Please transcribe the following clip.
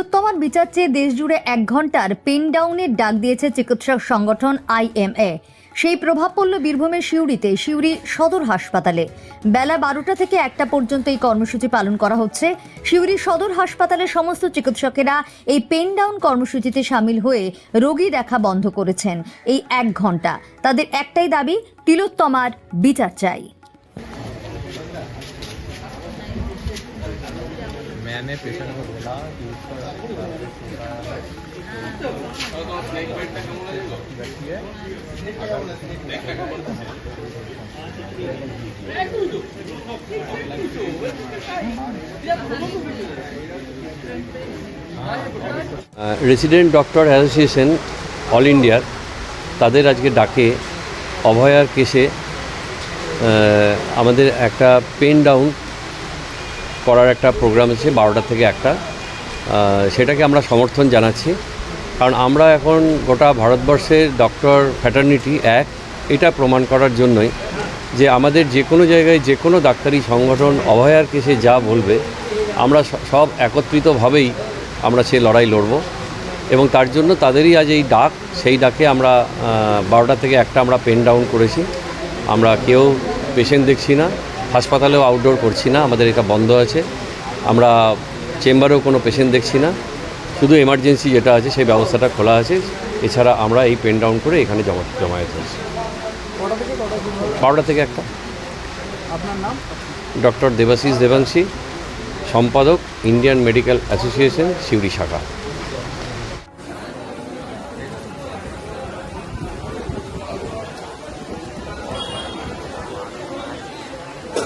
তিলোত্তমার বিচার চেয়ে দেশজুড়ে এক ঘণ্টার পেন ডাউনের ডাক দিয়েছে চিকিৎসক সংগঠন আইএমএ সেই প্রভাব পড়ল বীরভূমের সিউড়িতে, সিউড়ি সদর হাসপাতালে। বেলা বারোটা থেকে একটা পর্যন্ত এই কর্মসূচি পালন করা হচ্ছে। সিউড়ি সদর হাসপাতালের সমস্ত চিকিৎসকেরা এই পেন ডাউন কর্মসূচিতে সামিল হয়ে রোগী দেখা বন্ধ করেছেন। এই এক ঘণ্টা। তাদের একটাই দাবি, তিলোত্তমার বিচার চাই। मैंने पेशेंट को बोला कि उसको बैठिए রেসিডেন্ট ডক্টর অ্যাসোসিয়েশন অল ইন্ডিয়ার তাদের আজকে ডাকে অভয়ার কেসে আহ, আমাদের একটা পেন ডাউন করার একটা প্রোগ্রাম আছে, বারোটা থেকে একটা। সেটাকে আমরা সমর্থন জানাচ্ছি। কারণ আমরা এখন গোটা ভারতবর্ষের ডক্টর ফ্যাটার্নিটি এক। এটা প্রমাণ করার জন্যই যে আমাদের যে কোনো জায়গায় যে কোনো ডাক্তারি সংগঠন অভয়ার কেসে যা বলবে, আমরা সব একত্রিতভাবেই আমরা সে লড়াই লড়ব। এবং তার জন্য তাদেরই আজ এই ডাক, সেই ডাকে আমরা বারোটা থেকে একটা আমরা পেন ডাউন করেছি। আমরা কেউ পেশেন্ট দেখছি না। হাসপাতালেও আউটডোর করছি না আমাদের এটা বন্ধ আছে। আমরা চেম্বারেও কোনো পেশেন্ট দেখছি না। শুধু এমার্জেন্সি যেটা আছে সেই ব্যবস্থাটা খোলা আছে। এছাড়া আমরা এই পেন ডাউন করে এখানে জমা জমায়েত হয়েছি। বারোটা থেকে একটা। আপনার নাম? ডক্টর দেবাশিস দেবাংশী সম্পাদক ইন্ডিয়ান মেডিকেল অ্যাসোসিয়েশন সিউড়ি শাখা।